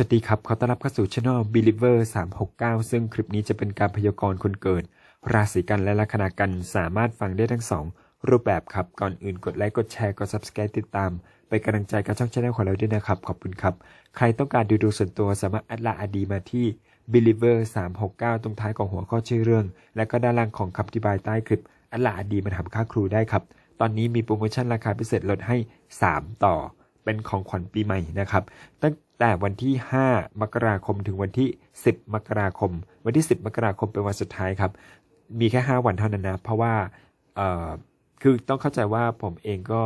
สวัสดีครับ ขอต้อนรับเข้าสู่ช่อง Believer 369 ซึ่งคลิปนี้จะเป็นการพยากรณ์คนเกิด ราศีกันและลัคนากันสามารถฟังได้ทั้งสองรูปแบบครับ ก่อนอื่นกดไลค์ กดแชร์ กด Subscribe ติดตาม เป็นกำลังใจกับช่องช anel ของเราด้วยนะครับ ขอบคุณครับ ใครต้องการดูดูส่วนตัวสามารถแอดไลน์อดีมาที่ Believer 369 ตรงท้ายของหัวข้อชื่อเรื่อง และก็ด้านล่างของคำอธิบายใต้คลิปแอดไลน์อดีมาถามค่าครูได้ครับ ตอนนี้มีโปรโมชั่นราคาพิเศษลดให้ 3 ต่อ เป็นของขวัญปีใหม่นะครับตั้ง แต่วันที่ 5 มกราคมถึงวันที่ 10 มกราคม วันที่ 10 มกราคมเป็นวันสุดท้ายครับ มีแค่ 5 วันเท่านั้นนะ เพราะว่าเอ่อคือต้องเข้าใจว่าผมเองก็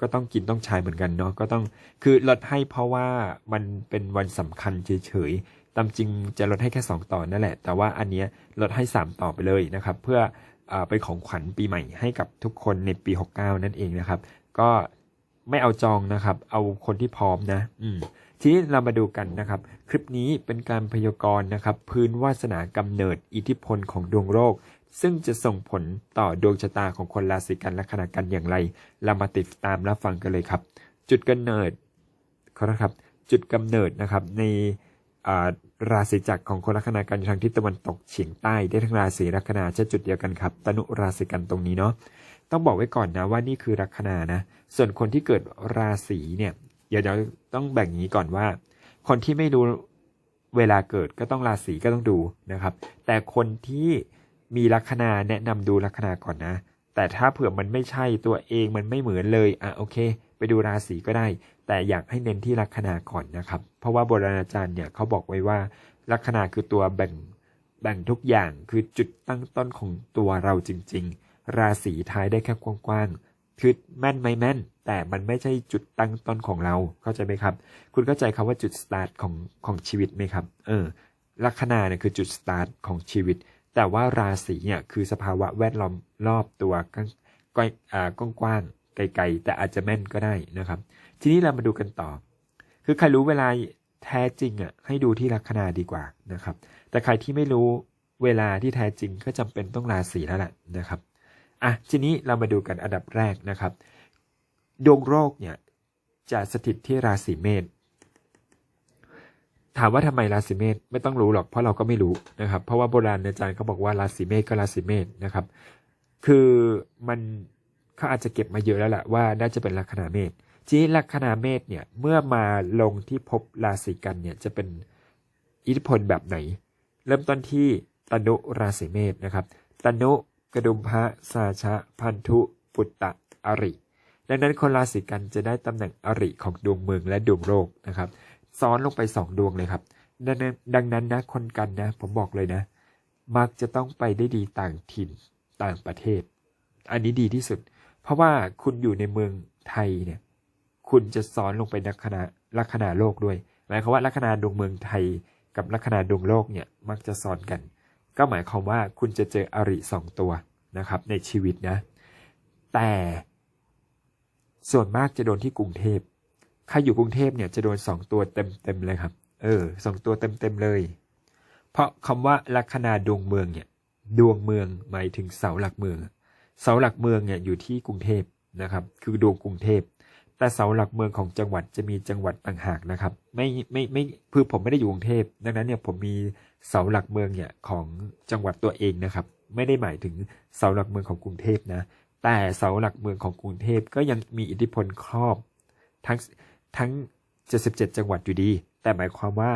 ก็ต้องกินต้องใช้เหมือนกันเนาะก็ต้องคือลดให้เพราะว่ามันเป็นวันสำคัญเฉยๆตามจริงจะลดให้แค่ 2 ต่อนั่นแหละ แต่ว่าอันเนี้ยลดให้ 3 ต่อไปเลยนะครับ เพื่อเออเป็นของขวัญปีใหม่ให้กับทุกคนในปี 69 นั่นเองนะครับ ก็ไม่เอาจองนะครับ เอาคนที่พร้อมนะ อืม ทีนี้เรามาดูกันนะครับ คลิปนี้เป็นการพยากรณ์นะครับ พื้นวาสนากำเนิดอิทธิพลของดวงโลกซึ่งจะส่งผลต่อดวงชะตาของคนราศีกันและขณะกันอย่างไร เรามาติดตามรับฟังกันเลยครับ จุดกำเนิดขอนะครับ จุดกำเนิดนะครับในราศีจักรของคนลัคนากันทางทิศตะวันตกเฉียงใต้ได้ทั้งราศีลัคนาใช่จุดเดียวกันครับ ตนุราศีกันตรงนี้เนาะต้องบอกไว้ก่อนนะว่านี่คือลัคนานะ ส่วนคนที่เกิดราศีเนี่ย เดี๋ยวเราต้องแบ่งนี้ก่อนว่า คนที่ไม่รู้เวลาเกิดก็ต้องราศีก็ต้องดูนะครับ แต่คนที่มีลัคนาแนะนำดูลัคนาก่อนนะ แต่ถ้าเผื่อมันไม่ใช่ตัวเองมันไม่เหมือนเลยอะโอเค ไปดูราศีก็ได้ แต่อยากให้เน้นที่ลัคนาก่อนนะครับ เพราะว่าโบราณอาจารย์เนี่ยเขาบอกไว้ว่าลัคนาคือตัวแบ่งแบ่งทุกอย่างคือจุดตั้งต้นของตัวเราจริง ๆ ราศีท้ายได้แค่กว้างๆ คือแม่นไหมแม่น แต่มันไม่ใช่จุดตั้งต้นของเราเข้าใจไหมครับ คุณเข้าใจคำว่าจุดสตาร์ทของของชีวิตไหมครับ เออลัคนาเนี่ยคือจุดสตาร์ทของชีวิต แต่ว่าราศีเนี่ยคือสภาวะแวดล้อมรอบตัวก้ก้อยอ่ากว้างไกลๆแต่อาจจะแม่นก็ได้นะครับ ทีนี้เรามาดูกันต่อ คือใครรู้เวลาแท้จริงอะให้ดูที่ลัคนาดีกว่านะครับ แต่ใครที่ไม่รู้เวลาที่แท้จริงก็จำเป็นต้องราศีแล้วแหละนะครับ อะทีนี้เรามาดูกันอันดับแรกนะครับดวงโรคเนี่ยจะสถิตที่ราศีเมษถามว่าทำไมราศีเมษไม่ต้องรู้หรอกเพราะเราก็ไม่รู้นะครับ เพราะว่าโบราณอาจารย์เขาบอกว่าราศีเมษก็ราศีเมษนะครับ คือมันเขาอาจจะเก็บมาเยอะแล้วแหละว่าน่าจะเป็นลัคนาเมษทีนี้ลัคนาเมษเนี่ยเมื่อมาลงที่ภพราศีกันเนี่ยจะเป็นอิทธิพลแบบไหน เริ่มต้นที่ตนุราศีเมษนะครับตนุ กระดุมพระสาชะ พันธุ ปุตตะอริ ดังนั้นคนราศีกันจะได้ตำแหน่งอริของดวงเมืองและดวงโลกนะครับ ซ้อนลงไปสองดวงเลยครับ ดังนั้นดังนั้นนะคนกันนะ ผมบอกเลยนะ มักจะต้องไปได้ดีต่างถิ่นต่างประเทศ อันนี้ดีที่สุด เพราะว่าคุณอยู่ในเมืองไทยเนี่ย คุณจะซ้อนลงไปลัคนาลัคนาโลกด้วยหมายความว่าลัคนาดวงเมืองไทยกับลัคนาดวงโลกเนี่ยมักจะซ้อนกัน ก็หมายความว่าคุณจะเจออริสองตัวนะครับในชีวิตนะ แต่ส่วนมากจะโดนที่กรุงเทพใครอยู่กรุงเทพเนี่ยจะโดนสองตัวเต็มเต็มๆเลยครับ เออสองตัวเต็มเต็มๆเลย เพราะคำว่าลัคนาดวงเมืองเนี่ย ดวงเมืองหมายถึงเสาหลักเมือง เสาหลักเมืองเนี่ยอยู่ที่กรุงเทพนะครับ คือดวงกรุงเทพ แต่เสาหลักเมืองของจังหวัดจะมีจังหวัดต่างหากนะครับ ไม่ไม่ไม่คือผมไม่ได้อยู่กรุงเทพดังนั้นเนี่ยผมมีเสาหลักเมืองเนี่ยของจังหวัดตัวเองนะครับ ไม่ได้หมายถึงเสาหลักเมืองของกรุงเทพนะ แต่เสาหลักเมืองของกรุงเทพก็ยังมีอิทธิพลครอบทั้งทั้ง 77 จังหวัดอยู่ดี แต่หมายความว่า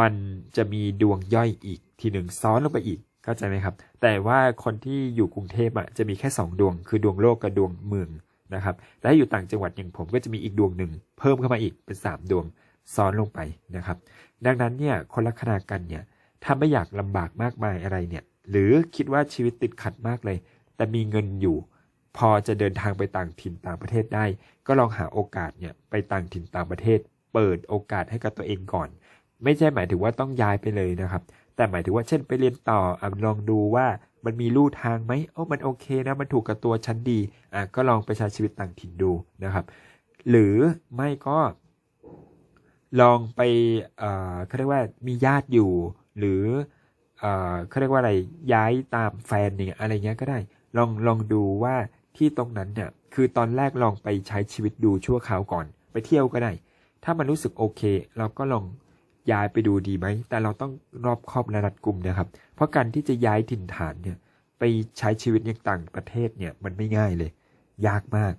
มันจะมีดวงย่อยอีกทีหนึ่งซ้อนลงไปอีกเข้าใจไหมครับ แต่ว่าคนที่อยู่กรุงเทพอะจะมีแค่ 2 ดวง คือดวงโลกกับดวงเมือง นะครับ และอยู่ต่างจังหวัดอย่างผมก็จะมีอีกดวงหนึ่งเพิ่มเข้ามาอีกเป็น 3 ดวงซ้อนลงไปนะครับ ดังนั้นเนี่ยคนลัคนากันเนี่ยถ้าไม่อยากลำบากมากมายอะไรเนี่ย หรือคิดว่าชีวิตติดขัดมากเลย แต่มีเงินอยู่ พอจะเดินทางไปต่างถิ่นต่างประเทศได้ ก็ลองหาโอกาสเนี่ยไปต่างถิ่นต่างประเทศ เปิดโอกาสให้กับตัวเองก่อน ไม่ใช่หมายถึงว่าต้องย้ายไปเลยนะครับ แต่หมายถึงว่าเช่นไปเรียนต่ออลองดูว่า มันมีลู่ทางไหมโอ้มันโอเคนะ มันถูกกับตัวฉันดี อะ ก็ลองไปใช้ชีวิตต่างถิ่นดูนะครับ หรือไม่ก็ลองไปเอ่อเขาเรียกว่ามีญาติอยู่ หรือเอ่อเขาเรียกว่าอะไร ย้ายตามแฟนเนี่ยอะไรเงี้ยก็ได้ ลองลองดูว่าที่ตรงนั้นเนี่ยคือตอนแรกลองไปใช้ชีวิตดูชั่วคราวก่อน ไปเที่ยวก็ได้ ถ้ามันรู้สึกโอเค เราก็ลอง ย้ายไปดูดีไหม แต่เราต้องรอบคอบและรัดกุมนะครับ เพราะการที่จะย้ายถิ่นฐานเนี่ยไปใช้ชีวิตในต่างประเทศเนี่ยมันไม่ง่ายเลย ยากมาก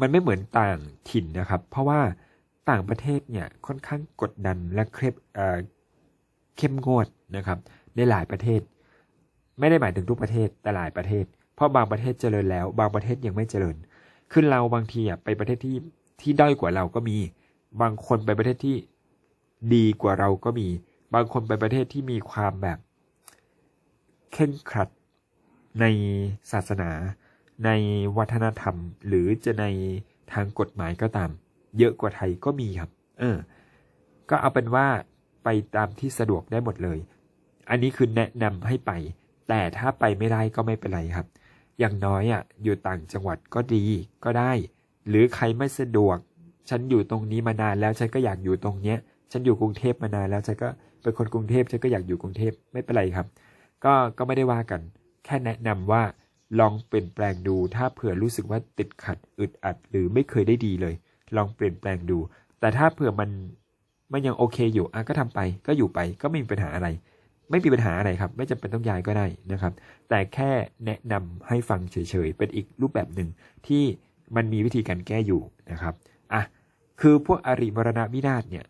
มันไม่เหมือนต่างถิ่นนะครับ เพราะว่าต่างประเทศเนี่ยค่อนข้างกดดันและเคร่งเเข้มงวดนะครับในหลายประเทศ ไม่ได้หมายถึงทุกประเทศแต่หลายประเทศ เพราะบางประเทศเจริญแล้ว บางประเทศยังไม่เจริญ คือเราบางทีอะไปประเทศที่ที่ด้อยกว่าเราก็มี บางคนไปประเทศที่ ดีกว่าเราก็มี บางคนไปประเทศที่มีความแบบเข่งครัดในศาสนา ในวัฒนธรรม หรือจะในทางกฎหมายก็ตาม เยอะกว่าไทยก็มีครับ เออ ก็เอาเป็นว่าไปตามที่สะดวกได้หมดเลย อันนี้คือแนะนำให้ไป แต่ถ้าไปไม่ได้ก็ไม่เป็นไรครับ อย่างน้อยอะ อยู่ต่างจังหวัดก็ดีก็ได้ หรือใครไม่สะดวก ฉันอยู่ตรงนี้มานานแล้วฉันก็อยากอยู่ตรงเนี้ย ฉันอยู่กรุงเทพมานานแล้วฉันก็เป็นคนกรุงเทพฉันก็อยากอยู่กรุงเทพไม่เป็นไรครับ ก็ก็ไม่ได้ว่ากัน แค่แนะนำว่าลองเปลี่ยนแปลงดู ถ้าเผื่อรู้สึกว่าติดขัดอึดอัด หรือไม่เคยได้ดีเลย ลองเปลี่ยนแปลงดู แต่ถ้าเผื่อมันมันยังโอเคอยู่อะก็ทำไป ก็อยู่ไปก็ไม่มีปัญหาอะไร ไม่มีปัญหาอะไรครับ ไม่จำเป็นต้องย้ายก็ได้นะครับ แต่แค่แนะนำให้ฟังเฉยๆเป็นอีกรูปแบบหนึ่งที่มันมีวิธีการแก้อยู่นะครับอะคือพวกอริมรณวินาศเนี่ย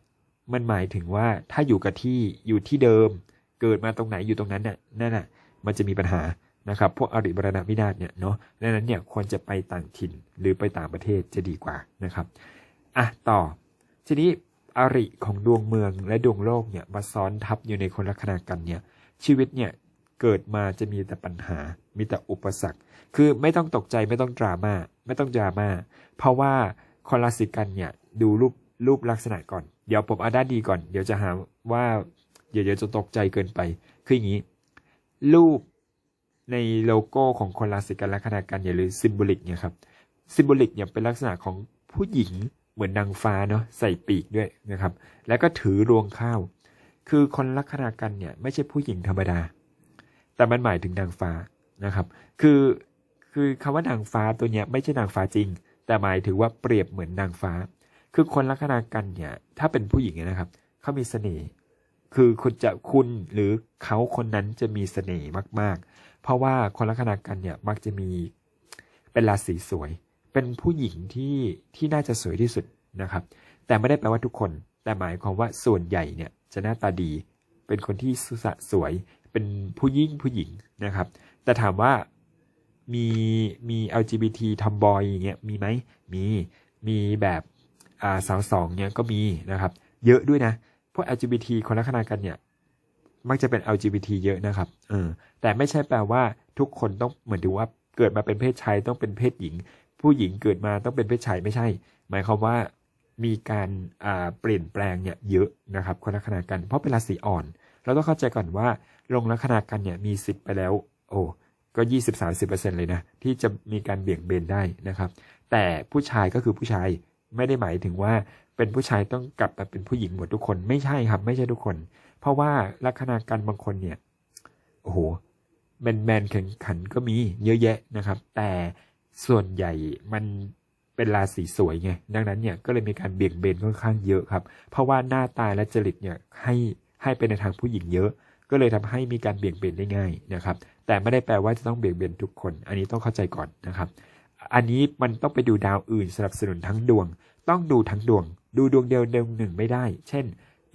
มันหมายถึงว่าถ้าอยู่กับที่อยู่ที่เดิม เกิดมาตรงไหนอยู่ตรงนั้นน่ะนั่นน่ะมันจะมีปัญหานะครับพวกอริมรณวินาศเนี่ยเนาะดังนั้นเนี่ยควรจะไปต่างถิ่นหรือไปต่างประเทศจะดีกว่านะครับอะต่อ ทีนี้อริของดวงเมืองและดวงโลกเนี่ยมาซ้อนทับอยู่ในคนลัคนากันเนี่ยชีวิตเนี่ยเกิดมาจะมีแต่ปัญหา มีแต่อุปสรรค คือไม่ต้องตกใจไม่ต้องดราม่าไม่ต้องดราม่าเพราะว่าคนราศีกันเนี่ยดูรูป รูปลักษณะก่อน เดี๋ยวผมเอาด้านดีก่อน เดี๋ยวจะหาว่า เดี๋ยวเดี๋ยวจะตกใจเกินไป คืออย่างนี้ รูปในโลโก้ของคนราศีกันลัคนากันเนี่ยหรือซิมโบลิกเนี่ยครับ ซิมโบลิกเนี่ยเป็นลักษณะของผู้หญิงเหมือนนางฟ้าเนาะใส่ปีกด้วยนะครับ แล้วก็ถือรวงข้าว คือคนลัคนากันเนี่ยไม่ใช่ผู้หญิงธรรมดา แต่มันหมายถึงนางฟ้านะครับ คือคือคำว่านางฟ้าตัวเนี้ยไม่ใช่นางฟ้าจริง แต่หมายถึงว่าเปรียบเหมือนนางฟ้า คือคนลัคนากันเนี่ย ถ้าเป็นผู้หญิงนะครับเขามีเสน่ห์คือคุณจะคุณหรือเขาคนนั้นจะมีเสน่ห์มาก ๆ เพราะว่าคนลัคนากันเนี่ยมักจะมีเป็นราศีสวย เป็นผู้หญิงที่ที่น่าจะสวยที่สุดนะครับ แต่ไม่ได้แปลว่าทุกคน แต่หมายความว่าส่วนใหญ่เนี่ยจะหน้าตาดี เป็นคนที่สุสะสวย เป็นผู้ยิ่งผู้หญิงนะครับ แต่ถามว่ามีมี LGBT ทอมบอยอย่างเงี้ยมีไหมมีมีแบบ สาวสองเนี่ยก็มีนะครับ เยอะด้วยนะ พวก LGBT คนลักษณะกันเนี่ย มักจะเป็น LGBT เยอะนะครับเออแต่ไม่ใช่แปลว่าทุกคนต้องเหมือนถึงว่าเกิดมาเป็นเพศชายต้องเป็นเพศหญิง ผู้หญิงเกิดมาต้องเป็นเพศชายไม่ใช่ หมายความว่ามีการเปลี่ยนแปลงเนี่ยเยอะนะครับคนลักษณะกัน เพราะเป็นราศีอ่อน เราต้องเข้าใจก่อนว่าลงลัคนากันเนี่ยมีสิทธิ์ไปแล้ว โอ้ก็ยี่สิบสาสิบเปอร์เซ็นเลยนะ ที่จะมีการเบี่ยงเบนได้นะครับ แต่ผู้ชายก็คือผู้ชาย ไม่ได้หมายถึงว่าเป็นผู้ชายต้องกลับมาเป็นผู้หญิงหมดทุกคนไม่ใช่ครับ ไม่ใช่ทุกคน เพราะว่าลัคนากันบางคนเนี่ยโอ้โหแมนแมนแข็งขันก็มีเยอะแยะนะครับ แต่ส่วนใหญ่มันเป็นราศีสวยไงดังนั้นเนี่ยก็เลยมีการเบี่ยงเบนค่อนข้างเยอะครับ เพราะว่าหน้าตาและจริตเนี่ยให้ให้ไปในทางผู้หญิงเยอะ ก็เลยทำให้มีการเบี่ยงเบนได้ง่ายนะครับ แต่ไม่ได้แปลว่าจะต้องเบี่ยงเบนทุกคน อันนี้ต้องเข้าใจก่อนนะครับ อันนี้มันต้องไปดูดาวอื่นสนับสนุนทั้งดวง ต้องดูทั้งดวง ดูดวงเดียวดวงหนึ่งไม่ได้ เช่น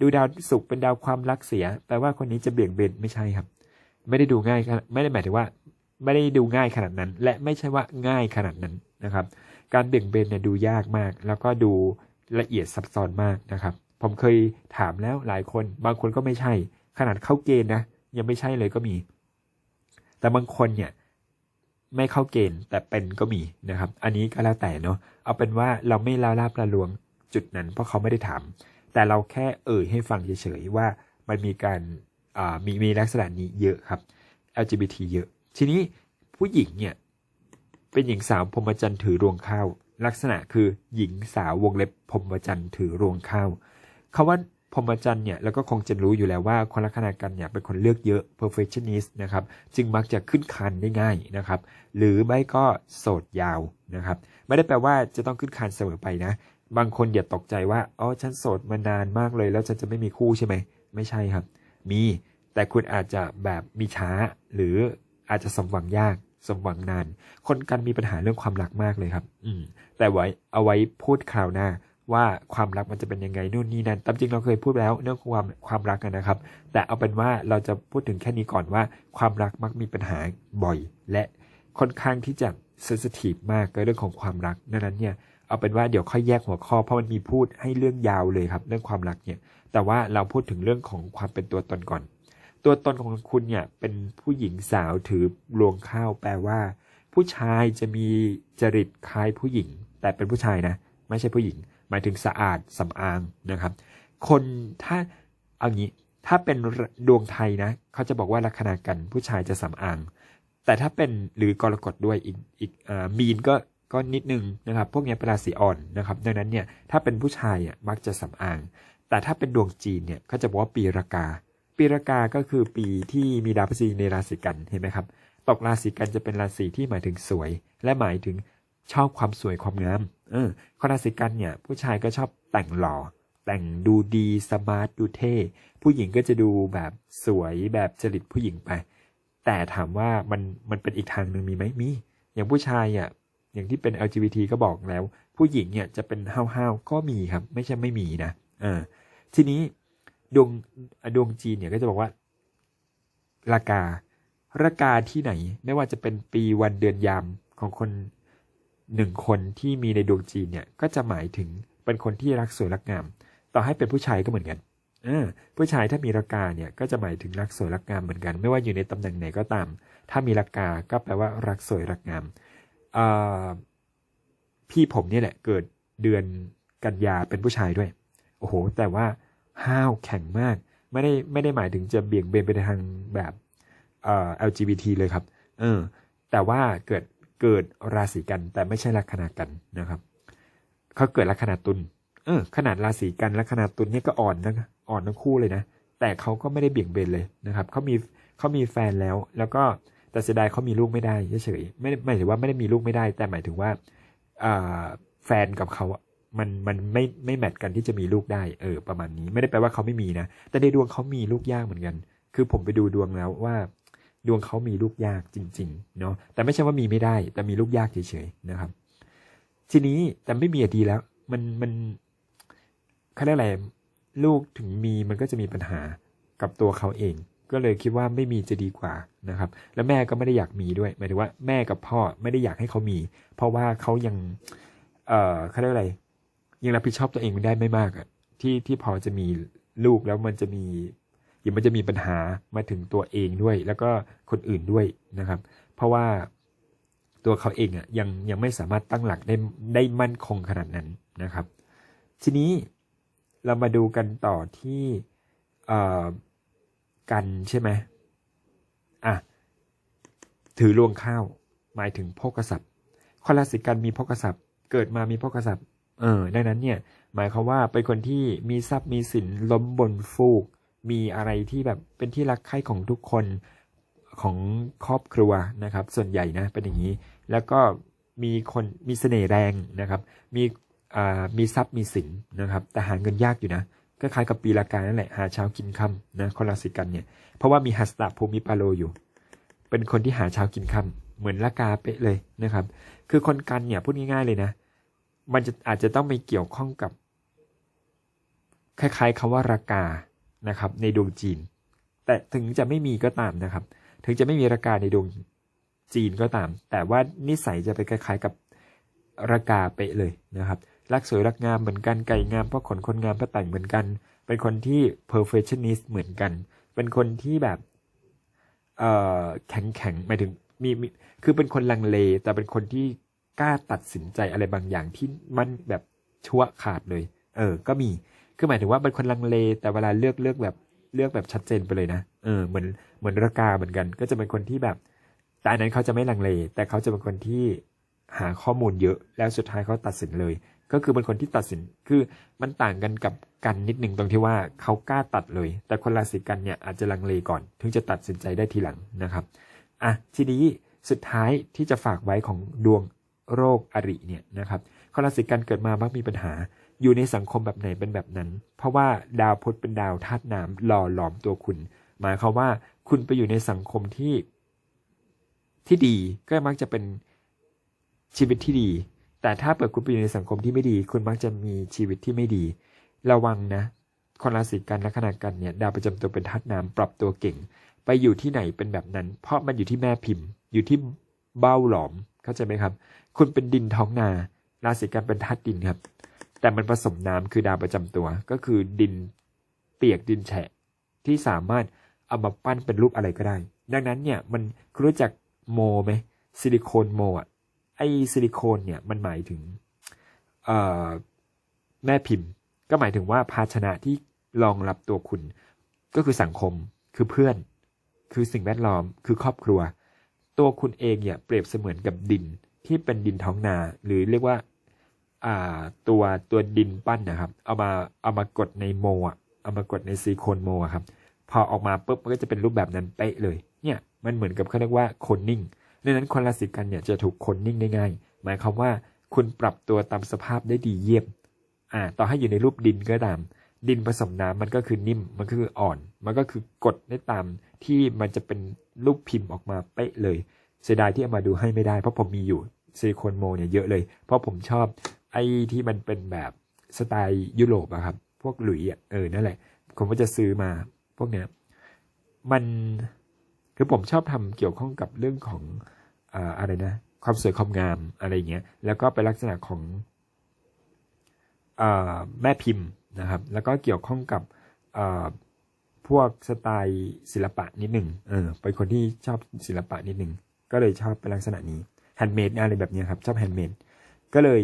ดูดาวศุกร์เป็นดาวความรักเสีย แปลว่าคนนี้จะเบี่ยงเบนไม่ใช่ครับ ไม่ได้ดูง่าย ไม่ได้หมายถึงว่า ไม่ได้ดูง่ายขนาดนั้น และไม่ใช่ว่าง่ายขนาดนั้นนะครับ การเบี่ยงเบนเนี่ยดูยากมาก แล้วก็ดูละเอียดซับซ้อนมากนะครับ ผมเคยถามแล้วหลายคน บางคนก็ไม่ใช่ ขนาดเข้าเกณฑ์นะยังไม่ใช่เลยก็มี แต่บางคนเนี่ย ไม่เข้าเกณฑ์แต่เป็นก็มีนะครับ อันนี้ก็แล้วแต่เนาะเอาเป็นว่าเราไม่ลาลาบละลวงจุดนั้นเพราะเขาไม่ได้ถาม แต่เราแค่เอ่ยให้ฟังเฉยๆว่ามันมีการมีมีลักษณะนี้เยอะครับ LGBT เยอะ ทีนี้ผู้หญิงเนี่ยเป็นหญิงสาวพรมจรรย์ถือรวงข้าว ลักษณะคือหญิงสาววงเล็บพรมจรรย์ถือรวงข้าวคาว่า พรหมจรรย์เนี่ยแล้วก็คงจะรู้อยู่แล้วว่าคนลักษณะกันเนี่ยเป็นคนเลือกเยอะ perfectionist นะครับจึงมักจะขึ้นคันได้ง่ายนะครับ หรือไม่ก็โสดยาวนะครับ ไม่ได้แปลว่าจะต้องขึ้นคันเสมอไปนะ บางคนอย่าตกใจว่าอ๋อฉันโสดมานานมากเลย แล้วฉันจะไม่มีคู่ใช่ไหมไม่ใช่ครับ มีแต่คุณอาจจะแบบมีช้า หรืออาจจะสมหวังยากสมหวังนาน คนกันมีปัญหาเรื่องความรักมากเลยครับ อืมแต่ไว้เอาไว้พูดคราวหน้า ว่าความรักมันจะเป็นยังไงนู่นนี่นั่นตามจริงเราเคยพูดแล้วเรื่องความความรักนนะครับ แต่เอาเป็นว่าเราจะพูดถึงแค่นี้ก่อนว่า ความรักมักมีปัญหาบ่อย และค่อนข้างที่จะเซนซิทีฟมากกับเรื่องของความรักดังนั้นเนี่ยเอาเป็นว่าเดี๋ยวค่อยแยกหัวข้อเพราะมันมีพูดให้เรื่องยาวเลยครับเรื่องความรักเนี่ย แต่ว่าเราพูดถึงเรื่องของความเป็นตัวตนก่อน ตัวตนของคุณเนี่ยเป็นผู้หญิงสาวถือรวงข้าวแปลว่า ผู้ชายจะมีจริตคล้ายผู้หญิง แต่เป็นผู้ชายนะ ไม่ใช่ผู้หญิง หมายถึงสะอาดสำอางนะครับ คนถ้าเอางี้ถ้าเป็นดวงไทยนะเขาจะบอกว่าลัคนากันผู้ชายจะสำอาง แต่ถ้าเป็นหรือกรกฎด้วยอีกอีกอ่ามีนก็ก็นิดนึงนะครับ พวกนี้เป็นราศีอ่อนนะครับ ดังนั้นเนี่ยถ้าเป็นผู้ชายอะมักจะสำอาง แต่ถ้าเป็นดวงจีนเนี่ยเขาจะบอกว่าปีรากา ปีรากาก็คือปีที่มีดาวพฤหัสในราศีกันเห็นไหมครับตกราศีกันจะเป็นราศีที่หมายถึงสวย และหมายถึง ชอบความสวยความงามเออคนราศีกันเนี่ย ผู้ชายก็ชอบแต่งหล่อ แต่งดูดีสมาร์ทดูเท่ ผู้หญิงก็จะดูแบบสวยแบบจริตผู้หญิงไป แต่ถามว่ามันมันเป็นอีกทางหนึ่งมีไหมมี อย่างผู้ชายอะอย่างที่เป็น LGBT ก็บอกแล้ว ผู้หญิงเนี่ยจะเป็นห้าวๆก็มีครับ ไม่ใช่ไม่มีนะเออทีนี้ดวงดวงจีนเนี่ยก็จะบอกว่า ราคาราคาที่ไหน ไม่ว่าจะเป็นปีวันเดือนยามของคน หนึ่งคนที่มีในดวงจีนเนี่ยก็จะหมายถึงเป็นคนที่รักสวยรักงาม ต่อให้เป็นผู้ชายก็เหมือนกันอผู้ชายถ้ามีราคาเนี่ยก็จะหมายถึงรักสวยรักงามเหมือนกัน ไม่ว่าอยู่ในตำแหน่งไหนก็ตาม ถ้ามีราคาก็แปลว่ารักสวยรักงามอ่าพี่ผมเนี่ยแหละเกิดเดือนกันยาเป็นผู้ชายด้วย โอ้โห แต่ว่าห้าวแข็งมาก ไม่ได้ไม่ได้หมายถึงจะเบี่ยงเบนไปทางแบบเอ่อ LGBT เลยครับ เออ แต่ว่าเกิด เกิดราศีกันแต่ไม่ใช่ลัคนากันนะครับเขาเกิดลัคนาตุลเออ ขนาดราศีกันลัคนาตุลเนี่ยก็อ่อนนะอ่อนทั้งคู่เลยนะ แต่เขาก็ไม่ได้เบี่ยงเบนเลยนะครับเขามีเขามีแฟนแล้ว แล้วก็แต่เสียดายเขามีลูกไม่ได้เฉยๆไม่ได้ไม่ถือว่าไม่ได้มีลูกไม่ได้ แต่หมายถึงว่าแฟนกับเขามันมันไม่ไม่แมทกันที่จะมีลูกได้เออประมาณนี้ ไม่ได้แปลว่าเขาไม่มีนะแต่ในดวงเขามีลูกยากเหมือนกัน คือผมไปดูดวงแล้วว่า ดวงเขามีลูกยากจริงๆเนาะแต่ไม่ใช่ว่ามีไม่ได้ แต่มีลูกยากเฉยๆนะครับ ทีนี้แต่ไม่มีอดีแล้ว มันมันเขาเรียกอะไรลูกถึงมีมันก็จะมีปัญหากับตัวเขาเอง ก็เลยคิดว่าไม่มีจะดีกว่านะครับ แล้วแม่ก็ไม่ได้อยากมีด้วยหมายถึงว่าแม่กับพ่อไม่ได้อยากให้เขามี เพราะว่าเขายัง เอ่อเขาเรียกอะไร ยังรับผิดชอบตัวเองไม่ได้ไม่มากอะที่ที่พอจะมีลูกแล้วมันจะมี เดี๋ยวมันจะมีปัญหามาถึงตัวเองด้วย แล้วก็คนอื่นด้วยนะครับ เพราะว่าตัวเขาเองอะยังยังไม่สามารถตั้งหลักได้ได้มั่นคงขนาดนั้นนะครับ ทีนี้เรามาดูกันต่อที่กันใช่ไหมอะถือรวงข้าว หมายถึงโภกรัพย์คนราศีกันมีโภกรัพย์เกิดมามีโภกรัพย์เออดังนั้นเนี่ยหมายความว่าเป็นคนที่มีทรัพย์มีสินล้มบนฟูก มีอะไรที่แบบเป็นที่รักใคร่ของทุกคนของครอบครัวนะครับ ส่วนใหญ่นะเป็นอย่างนี้ แล้วก็มีคนมีเสน่ห์แรงนะครับ มีมีทรัพย์มีสินนะครับ แต่หาเงินยากอยู่นะก็คล้ายกับปีละกานั่นแหละหาเช้ากินค่ำนะคนราศีกันเนี่ยเพราะว่ามีหัสตะภูมิปาโลอยู่ เป็นคนที่หาเช้ากินค่ำเหมือนละกาเป๊ะเลยนะครับ คือคนกันเนี่ยพูดง่าย ๆเลยนะ มันจะอาจจะต้องไปเกี่ยวข้องกับ คล้าย ๆคำว่าราคา นะครับ ในดวงจีน แต่ถึงจะไม่มีก็ตามนะครับ ถึงจะไม่มีราคาในดวงจีนก็ตาม แต่ว่านิสัยจะไปคล้ายๆกับราคาเป๊ะเลยนะครับ รักสวยรักงามเหมือนกัน ไก่งามเพราะขนคนงามเพราะแต่งเหมือนกัน เป็นคนที่ perfectionist เหมือนกัน เป็นคนที่แบบเอ่อแข็งแข็งหมายถึงมีมี คือเป็นคนลังเล แต่เป็นคนที่กล้าตัดสินใจอะไรบางอย่างที่มันแบบชั่วขาดเลย เออ ก็มี คือหมายถึงว่าเป็นคนลังเล แต่เวลาเลือกเลือกแบบเลือกแบบชัดเจนไปเลยนะ เออ เหมือนเหมือนรากาเหมือนกัน ก็จะเป็นคนที่แบบ แต่อันนั้นเขาจะไม่ลังเล แต่เขาจะเป็นคนที่หาข้อมูลเยอะ แล้วสุดท้ายเขาตัดสินเลย ก็คือเป็นคนที่ตัดสิน คือมันต่างกันกับกันนิดหนึ่งตรงที่ว่าเขากล้าตัดเลย แต่คนราศีกันเนี่ยอาจจะลังเลก่อน ถึงจะตัดสินใจได้ทีหลังนะครับ อะ ทีนี้สุดท้ายที่จะฝากไว้ของดวงโรคอริเนี่ยนะครับคนราศีกันเกิดมามักมีปัญหา อยู่ในสังคมแบบไหนเป็นแบบนั้น เพราะว่าดาวพุธเป็นดาวธาตุน้ำหล่อหลอมตัวคุณ หมายความว่าคุณไปอยู่ในสังคมที่ที่ดีก็มักจะเป็นชีวิตที่ดี แต่ถ้าเปิดคุณไปอยู่ในสังคมที่ไม่ดี คุณมักจะมีชีวิตที่ไม่ดี ระวังนะคนราศีกันลัคนากันเนี่ยดาวประจำตัวเป็นธาตุน้ำปรับตัวเก่ง ไปอยู่ที่ไหนเป็นแบบนั้น เพราะมันอยู่ที่แม่พิมพ์ อยู่ที่เบ้าหลอมเข้าใจไหมครับ คุณเป็นดินท้องนาราศีกันเป็นธาตุดินครับ แต่มันผสมน้ำคือดาวประจำตัว ก็คือดินเปียกดินแฉะ ที่สามารถเอามาปั้นเป็นรูปอะไรก็ได้ ดังนั้นเนี่ยมันคุณรู้จักโมไหมซิลิโคนโมอะไอซิลิโคนเนี่ยมันหมายถึงแม่พิมพ์ ก็หมายถึงว่าภาชนะที่รองรับตัวคุณ ก็คือสังคมคือเพื่อน คือสิ่งแวดล้อมคือครอบครัว ตัวคุณเองเนี่ยเปรียบเสมือนกับดินที่เป็นดินท้องนา หรือเรียกว่า อ่าตัวตัวดินปั้นนะครับ เอามาเอามากดในโมอะเอามากดในซิลิโคนโมอะครับพอออกมาปุ๊บมันก็จะเป็นรูปแบบนั้นเป๊ะเลย เนี่ยมันเหมือนกับเขาเรียกว่าคนนิ่งดังนั้นคนราศีกันเนี่ยจะถูกคนนิ่งได้ง่าย หมายความว่าคุณปรับตัวตามสภาพได้ดีเยี่ยมอ่าต่อให้อยู่ในรูปดินก็ตาม ดินผสมน้ำมันก็คือนิ่ม มันก็คืออ่อน มันก็คือกดได้ตามที่มันจะเป็นรูปพิมพ์ออกมาเป๊ะเลย เสียดายที่เอามาดูให้ไม่ได้ เพราะผมมีอยู่ซิลิโคนโมเนี่ยเยอะเลย เพราะผมชอบ ไอ้ที่มันเป็นแบบสไตล์ยุโรปอะครับ พวกหลุยอะเออนั่นแหละ ผมก็จะซื้อมาพวกเนี้ยมันคือผมชอบทำเกี่ยวข้องกับเรื่องของอ่าอะไรนะ ความสวยความงามอะไรเงี้ย แล้วก็เป็นลักษณะของอ่าแม่พิมพ์นะครับ แล้วก็เกี่ยวข้องกับอ่าพวกสไตล์ศิลปะนิดหนึ่งเออเป็นคนที่ชอบศิลปะนิดหนึ่งก็เลยชอบเป็นลักษณะนี้แฮนด์เมดอะไรแบบเนี้ยครับ ชอบแฮนด์เมด ก็เลย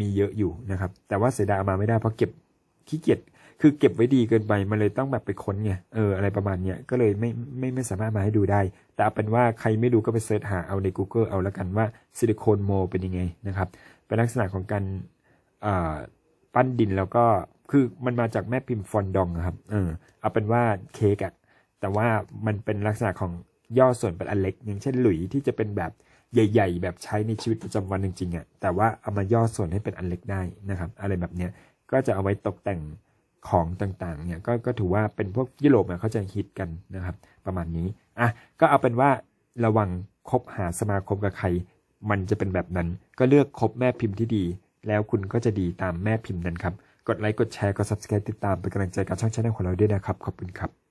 มีเยอะอยู่นะครับ แต่ว่าเสียดายมาไม่ได้เพราะเก็บขี้เกียจคือเก็บไว้ดีเกินไปมันเลยต้องแบบไปค้นไงเอออะไรประมาณเนี้ยก็เลยไม่ไม่ไม่สามารถมาให้ดูได้ แต่เอาเป็นว่าใครไม่รู้ก็ไปเสิร์ชหาเอาใน Google เอาละกันว่าซิลิโคนโมเป็นยังไงนะครับ เป็นลักษณะของการปั้นดินแล้วก็คือมันมาจากแม่พิมพ์ฟอนดองครับเออเอาเป็นว่าเค้กอะแต่ว่ามันเป็นลักษณะของย่อส่วนเป็นอันเล็ก อย่างเช่นหลุยที่จะเป็นแบบ ใหญ่ ๆ แบบใช้ในชีวิตประจำวันจริงๆอะแต่ว่าเอามาย่อส่วนให้เป็นอันเล็กได้นะครับ อะไรแบบเนี้ยก็จะเอาไว้ตกแต่งของต่างๆเนี่ยก็ก็ถือว่าเป็นพวกยุโรปเนี่ยเขาจะฮิตกันนะครับ ประมาณนี้อะก็เอาเป็นว่าระวังคบหาสมาคมกับใคร มันจะเป็นแบบนั้น ก็เลือกคบแม่พิมพ์ที่ดี แล้วคุณก็จะดีตามแม่พิมพ์นั้นครับ กดไลค์กดแชร์กด subscribe ติดตามเป็นกำลังใจกับช่องชาแนลของเราด้วยนะครับ ขอบคุณครับ